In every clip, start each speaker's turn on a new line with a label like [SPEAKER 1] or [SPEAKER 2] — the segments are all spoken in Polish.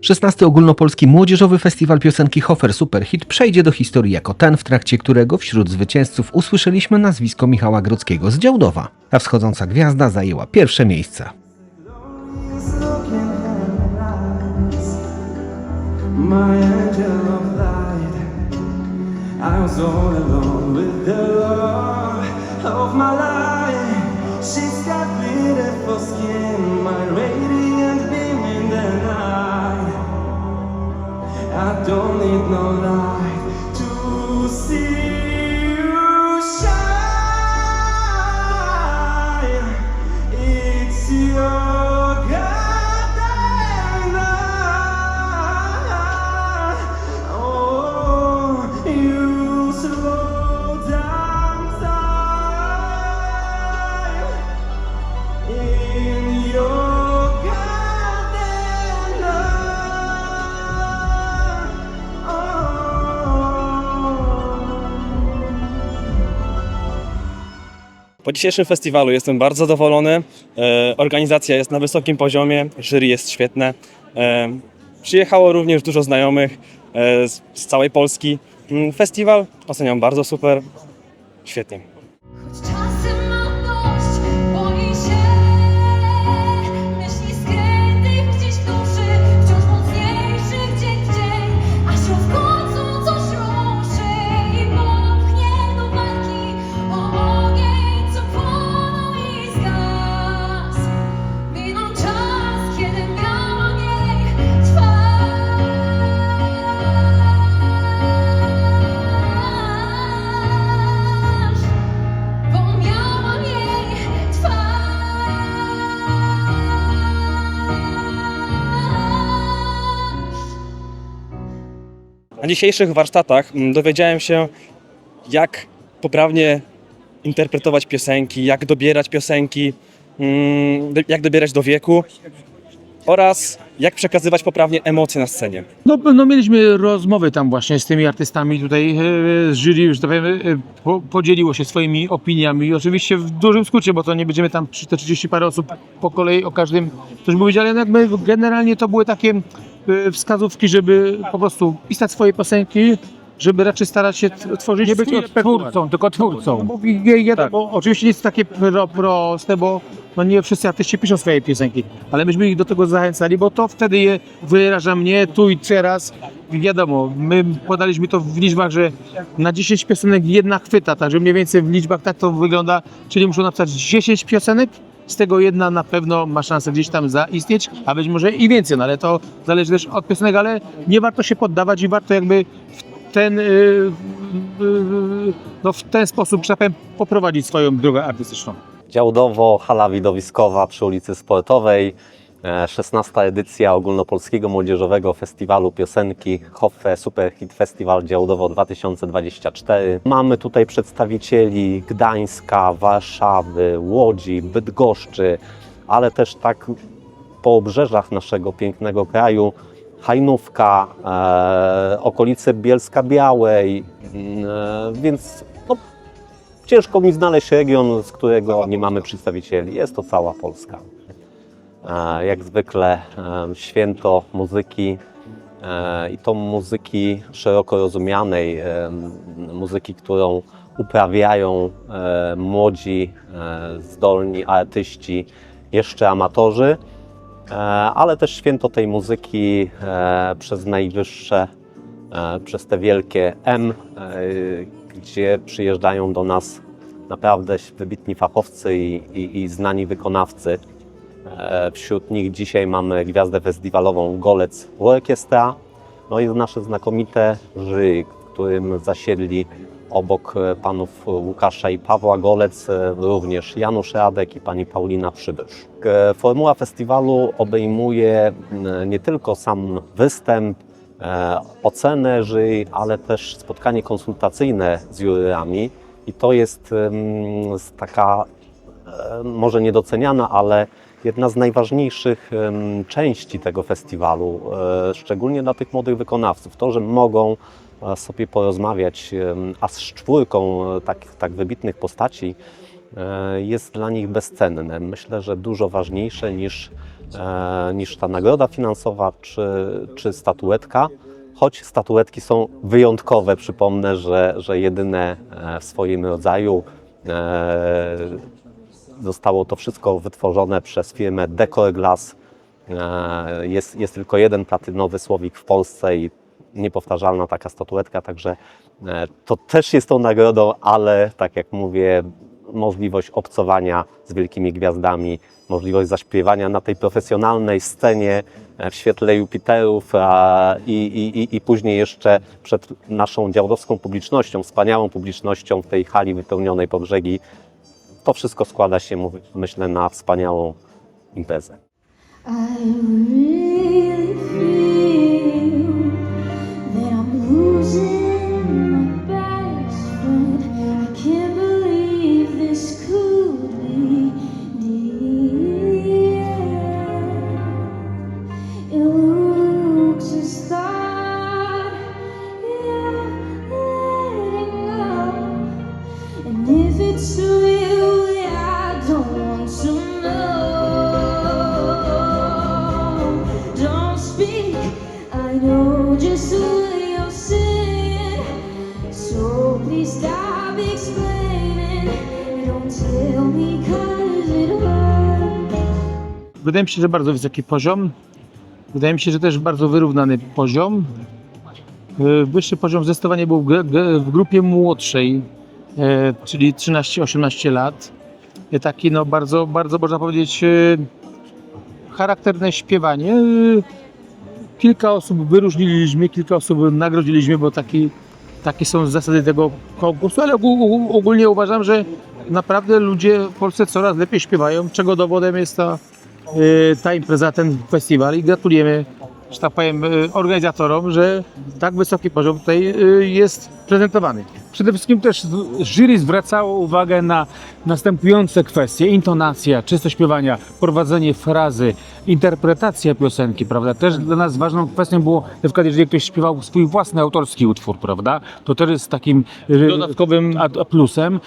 [SPEAKER 1] 16. Ogólnopolski Młodzieżowy Festiwal Piosenki Hofer Superhit przejdzie do historii jako ten, w trakcie którego wśród zwycięzców usłyszeliśmy nazwisko Michała Grodzkiego z Działdowa, a wschodząca gwiazda zajęła pierwsze miejsce.
[SPEAKER 2] My I don't need no light to see
[SPEAKER 3] Po dzisiejszym festiwalu jestem bardzo zadowolony. E, Organizacja jest na wysokim poziomie, jury jest świetne. E, Przyjechało również dużo znajomych e, z całej Polski. Mm, Festiwal oceniam bardzo super, świetnie. Na dzisiejszych warsztatach mm, dowiedziałem się, jak poprawnie interpretować piosenki, jak dobierać piosenki, mm, jak dobierać do wieku oraz jak przekazywać poprawnie emocje na scenie.
[SPEAKER 4] No, no mieliśmy rozmowy tam właśnie z tymi artystami tutaj e, z jury, że tak powiem, e, po, podzieliło się swoimi opiniami. Oczywiście w dużym skrócie, bo to nie będziemy tam przy te 30 parę osób po kolei o każdym coś mówić, ale jakby generalnie to były takie e, wskazówki, żeby po prostu pisać swoje piosenki, żeby raczej starać się tworzyć
[SPEAKER 5] Nie być
[SPEAKER 4] swój
[SPEAKER 5] twórcą, tylko twórcą.
[SPEAKER 4] No, bo, je- je- bo oczywiście nie jest takie pro, proste, bo no nie wszyscy artyści piszą swoje piosenki, ale myśmy ich do tego zachęcali, bo to wtedy je wyraża mnie tu i teraz. Wiadomo, my podaliśmy to w liczbach, że na 10 piosenek jedna chwyta, także mniej więcej w liczbach tak to wygląda, czyli muszą napisać 10 piosenek, z tego jedna na pewno ma szansę gdzieś tam zaistnieć, a być może i więcej, no ale to zależy też od piosenek, ale nie warto się poddawać i warto jakby w ten, y, y, y, no w ten sposób, że tak powiem, poprowadzić swoją drogę artystyczną.
[SPEAKER 6] Działdowo, hala widowiskowa przy ulicy Sportowej, e, 16. edycja Ogólnopolskiego Młodzieżowego Festiwalu Piosenki Hoffe Superhit Festival Działdowo 2024. Mamy tutaj przedstawicieli Gdańska, Warszawy, Łodzi, Bydgoszczy, ale też tak po obrzeżach naszego pięknego kraju, Hajnówka, e, okolice Bielska Białej, mm, e, więc no, Ciężko mi znaleźć region, z którego nie mamy przedstawicieli. Jest to cała Polska. E, Jak zwykle święto muzyki i to muzyki szeroko rozumianej, muzyki, którą uprawiają młodzi, zdolni artyści, jeszcze amatorzy, ale też święto tej muzyki e, przez najwyższe e, przez te wielkie M, e, gdzie przyjeżdżają do nas naprawdę wybitni fachowcy i, i, i znani wykonawcy. E, Wśród nich dzisiaj mamy gwiazdę festiwalową Golec Orkiestra, no i nasze znakomite w którym zasiedli obok e, panów Łukasza i Pawła Golec e, również Janusz Radek i pani Paulina Przybysz. E, Formuła festiwalu obejmuje nie tylko sam występ, e, ocenę jury, ale też spotkanie konsultacyjne z juryrami i to jest taka e, może niedoceniana, ale jedna z najważniejszych części tego festiwalu, e, szczególnie dla tych młodych wykonawców. To, że mogą e, sobie porozmawiać, a z czwórką e, tak, tak wybitnych postaci e, jest dla nich bezcenne. Myślę, że dużo ważniejsze niż, e, niż ta nagroda finansowa czy, czy statuetka. Choć statuetki są wyjątkowe, przypomnę, że, że jedyne w swoim rodzaju zostało to wszystko wytworzone przez firmę Decor Glass. Jest, jest tylko jeden platynowy słowik w Polsce i niepowtarzalna taka statuetka, także e, to też jest tą nagrodą, ale tak jak mówię, możliwość obcowania z wielkimi gwiazdami, możliwość zaśpiewania na tej profesjonalnej scenie e, w świetle Jupiterów a, i, i, i, później jeszcze przed naszą działdowską publicznością, wspaniałą publicznością w tej hali wypełnionej po brzegi. To wszystko składa się, myślę, na wspaniałą imprezę.
[SPEAKER 7] Stop explaining.
[SPEAKER 4] Wydaje mi się, że bardzo wysoki poziom. Wydaje mi się, że też bardzo wyrównany poziom. E, Wyższy poziom zdecydowanie był w gr- gr- w grupie młodszej, e, czyli 13-18 lat. E, Taki no bardzo, bardzo można powiedzieć charakterne śpiewanie. Kilka osób wyróżniliśmy, kilka osób nagrodziliśmy, bo taki, takie są zasady tego konkursu, ale ogó- ogólnie uważam, że naprawdę ludzie w Polsce coraz lepiej śpiewają, czego dowodem jest ta y, ta impreza, ten festiwal i gratulujemy, że tak powiem, y, organizatorom, że tak wysoki poziom tutaj y, jest prezentowany.
[SPEAKER 5] Przede wszystkim też jury zwracało uwagę na następujące kwestie. Intonacja, czystość śpiewania, prowadzenie frazy, interpretacja piosenki, prawda? Też dla nas ważną kwestią było, na przykład jeżeli ktoś śpiewał swój własny autorski utwór, prawda? To też jest takim y,
[SPEAKER 4] Dodatkowym
[SPEAKER 5] a- a plusem.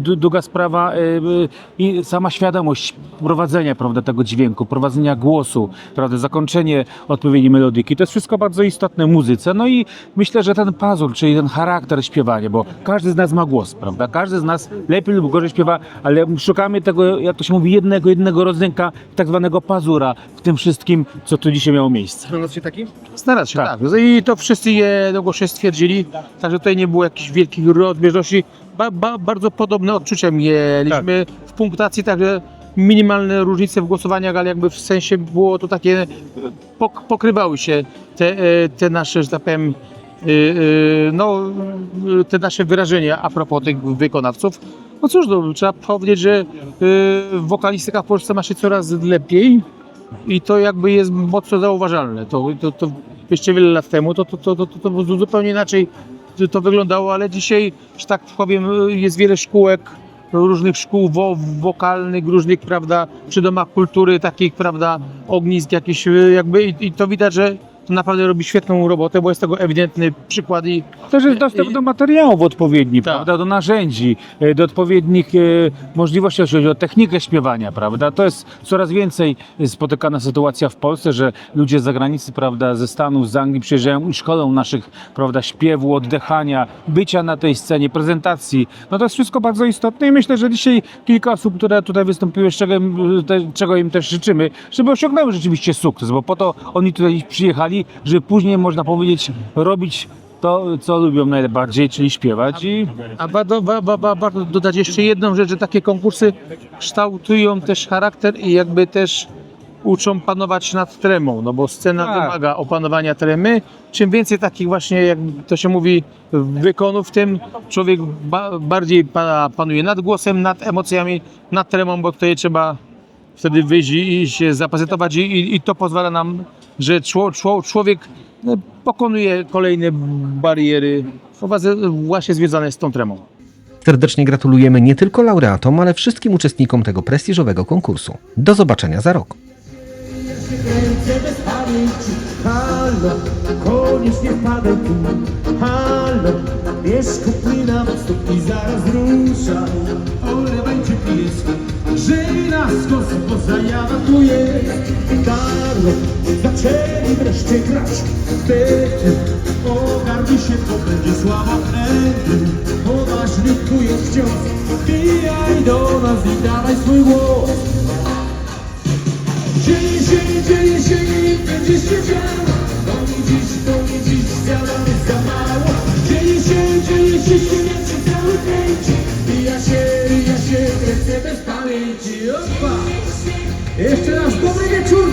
[SPEAKER 5] Druga sprawa, y, y, i sama świadomość prowadzenia, prawda, tego dźwięku, prowadzenia głosu, prawda, zakończenie odpowiedniej melodyki. To jest wszystko bardzo istotne w muzyce. No i myślę, że ten pazur, czyli ten charakter śpiewania, bo każdy z nas ma głos, prawda? Każdy z nas lepiej lub gorzej śpiewa, ale szukamy tego, jak to się mówi, jednego, jednego rodzynka, tak zwanego pazura w tym wszystkim, co tu dzisiaj miało miejsce.
[SPEAKER 4] Starać się,
[SPEAKER 5] Tak.
[SPEAKER 4] tak. I to wszyscy jednogłośnie stwierdzili, także tutaj nie było jakichś wielkich rozbieżności. Ba, ba, bardzo podobne odczucia mieliśmy w punktacji, także minimalne różnice w głosowaniach, ale jakby w sensie było to takie, pok, pokrywały się te, e, te nasze, że tak powiem, e, e, no, te nasze wyrażenia a propos tych wykonawców. No cóż, no, trzeba powiedzieć, że wokalistyka w Polsce ma się coraz lepiej. I to jakby jest mocno zauważalne. To, to, to jeszcze wiele lat temu to, to, to, to, to, to zupełnie inaczej to wyglądało, ale dzisiaj, że tak powiem, jest wiele szkółek, różnych szkół wo, wokalnych, różnych, prawda, przy domach kultury, takich, prawda, ognisk jakieś, jakby i, i to widać, że to naprawdę robi świetną robotę, bo jest tego ewidentny przykład i
[SPEAKER 5] Też jest dostęp do materiałów odpowiednich,
[SPEAKER 4] Tak.
[SPEAKER 5] prawda, do narzędzi, e, do odpowiednich e, możliwości, jeśli chodzi o technikę śpiewania, prawda. To jest coraz więcej spotykana sytuacja w Polsce, że ludzie z zagranicy, prawda, ze Stanów, z Anglii przyjeżdżają i szkolą naszych, prawda, śpiewu, oddychania, bycia na tej scenie, prezentacji. No to jest wszystko bardzo istotne i myślę, że dzisiaj kilka osób, które tutaj występują, z czego, te, czego im też życzymy, żeby osiągnęły rzeczywiście sukces, bo po to oni tutaj przyjechali, żeby później, można powiedzieć, robić to, co lubią najbardziej, czyli śpiewać i
[SPEAKER 4] A warto, wa, wa, wa, warto dodać jeszcze jedną rzecz, że takie konkursy kształtują też charakter i jakby też uczą panować nad tremą, no bo scena
[SPEAKER 5] Tak.
[SPEAKER 4] wymaga opanowania tremy. Czym więcej takich właśnie, jak to się mówi, wykonów, tym człowiek ba, bardziej pa, panuje nad głosem, nad emocjami, nad tremą, bo tutaj trzeba wtedy wyjść i się zaprezentować i, i to pozwala nam, że czło, czło, człowiek no, pokonuje kolejne bariery właśnie związane z tą tremą.
[SPEAKER 1] Serdecznie gratulujemy nie tylko laureatom, ale wszystkim uczestnikom tego prestiżowego konkursu. Do zobaczenia za rok.
[SPEAKER 2] Halo, koniecznie wpadaj tu, halo, bierz kupi na stóp i zaraz ruszaj,
[SPEAKER 8] zajawa tu jest. Darlo, zaczęli wreszcie grać. Wtedy ogarnij się, to będzie sława wtedy. Poważny tu jest wciąż Wbijaj do nas i dawaj swój głos. Dzieje się, dzieje się i będzie się działo? To nie dziś, to nie dziś, zjadamy za mało. Dzieje się, dzieje się, śmieje cały Jeszcze raz dobry wieczór,